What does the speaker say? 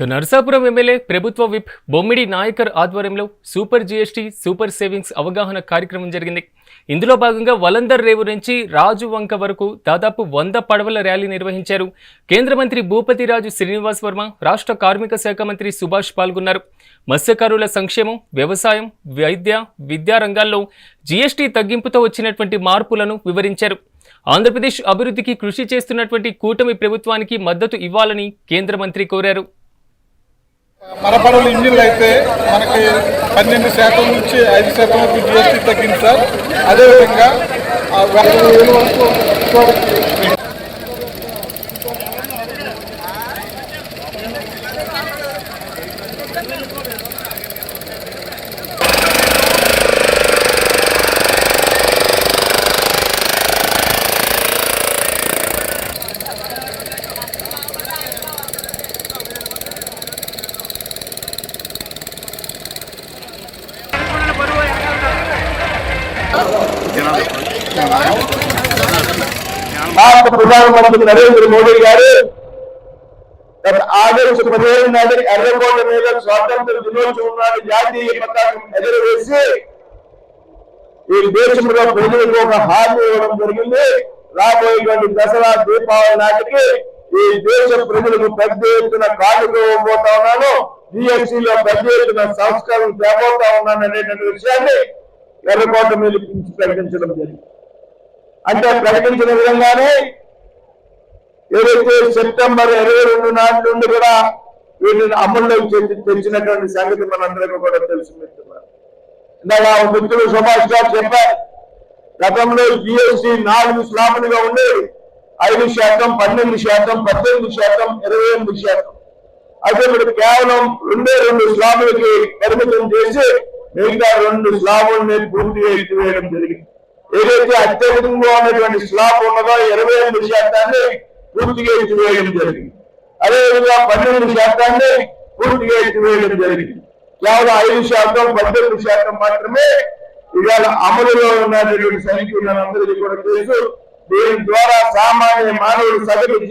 Narsapuram MLA ప్రభుత్వ whip Bommidi Nayakar ఆధ్వర్యంలో super GST super savings అవగాహన కార్యక్రమం జరిగింది. ఇందులో భాగంగా వలందర్ రేవు నుంచి రాజు వంక వరకు దాదాపు వంద పడవల ర్యాలీ నిర్వహించారు. కేంద్ర మంత్రి భూపతిరాజు శ్రీనివాస్ వర్మ రాష్ట్ర కార్మిక శాఖ మంత్రి సుభాష్ పాల్గొన్నారు. మత్స్యకారుల సంక్షేమం వ్యవసాయం వైద్య విద్యా రంగాల్లో జీఎస్టీ తగ్గింపుతో వచ్చినటువంటి మార్పులను వివరించారు. ఆంధ్రప్రదేశ్ అభివృద్ధికి కృషి చేస్తున్నటువంటి కూటమి ప్రభుత్వానికి మద్దతు ఇవ్వాలని కేంద్ర మంత్రి కోరారు. మరపడలు ఇంజిన్లు అయితే మనకి పన్నెండు శాతం నుంచి ఐదు శాతం వరకు జిఎస్టీ తగ్గింది సార్. అదేవిధంగా వరకు భారత ప్రధానమంత్రి నరేంద్ర మోడీ గారు గత ఆగస్టు పదిహేను నాటి ఎర్రకోట మీద స్వాతంత్ర దినోత్సవం నాటి జాతీయ పతాకం ఎగరవేసి ఈ దేశంలో ప్రజలకు ఒక హామీ ఇవ్వడం జరిగింది. రాబోయేటువంటి దసరా దీపావళి నాటికి ఈ దేశ ప్రజలకు పెద్ద ఎత్తున కానుక ఇవ్వబోతా ఉన్నాను. GST పెద్ద ఎత్తున సంస్కరణ తేబోతా ఉన్నాను అనేటువంటి విషయాన్ని ఎర్రకోట మీద ప్రకటించడం జరిగింది. అంటే ప్రకటించిన విధంగానే ఏదైతే సెప్టెంబర్ ఇరవై రెండు నాటి నుండి కూడా వీటిని అమల్లోకి తెచ్చి- తెచ్చినటువంటి సంగతి మనందరికీ కూడా తెలిసి మిత్రులారా. ఇందాక మిత్రులు సుభాష్ గారు చెప్పారు గతంలో జిఎస్టి నాలుగు స్లాబులుగా ఉండేవి. ఐదు శాతం పన్నెండు శాతం పద్దెనిమిది శాతం ఇరవై ఎనిమిది శాతం. అయితే ఇప్పుడు కేవలం రెండే రెండు స్లాబులకి పరిమితం చేసి మిగతా రెండు స్లాబుల్ని పూర్తిగా ఎత్తివేయడం జరిగింది. ఏదైతే అత్యధికంగా ఉన్నటువంటి స్లాబ్ ఉన్నదో ఇరవై ఎనిమిది శాతాన్ని పూర్తిగా ఎత్తివేయడం జరిగింది. అదేవిధంగా పన్నెండు శాతాన్ని పూర్తిగా ఎత్తివేయడం జరిగింది. కేవలం ఐదు శాతం పద్దెనిమిది శాతం మాత్రమే ఇవాళ అమలులో ఉన్నటువంటి సైనికులందరికీ కూడా తెలుసు. దీని ద్వారా సామాన్య మానవుడు సగటు